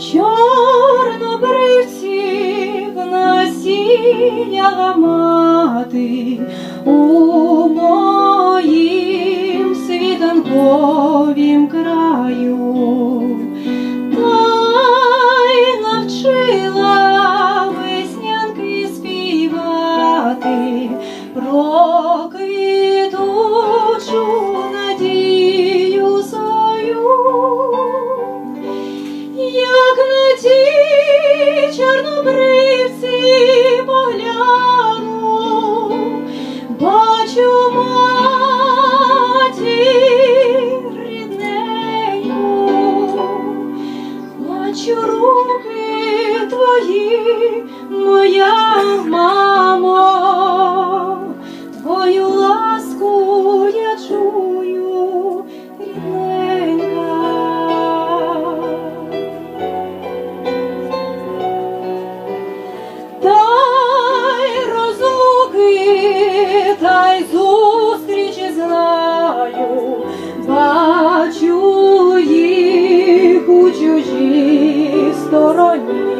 чорнобривців насіяла мати у моїм світанковім краю. Веснянки співати про руки твої, моя мамо, та й зустрічі знаю, бачу їх у чужій стороні.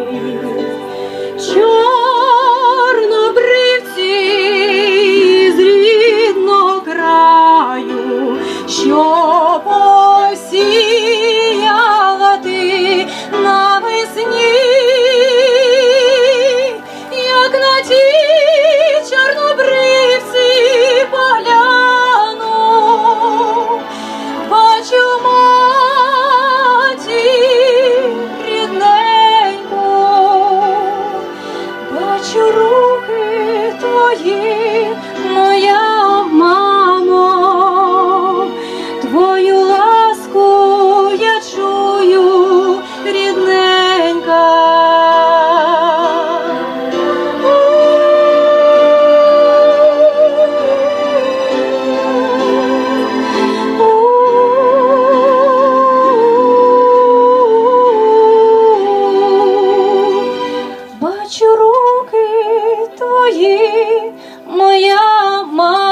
моя мама.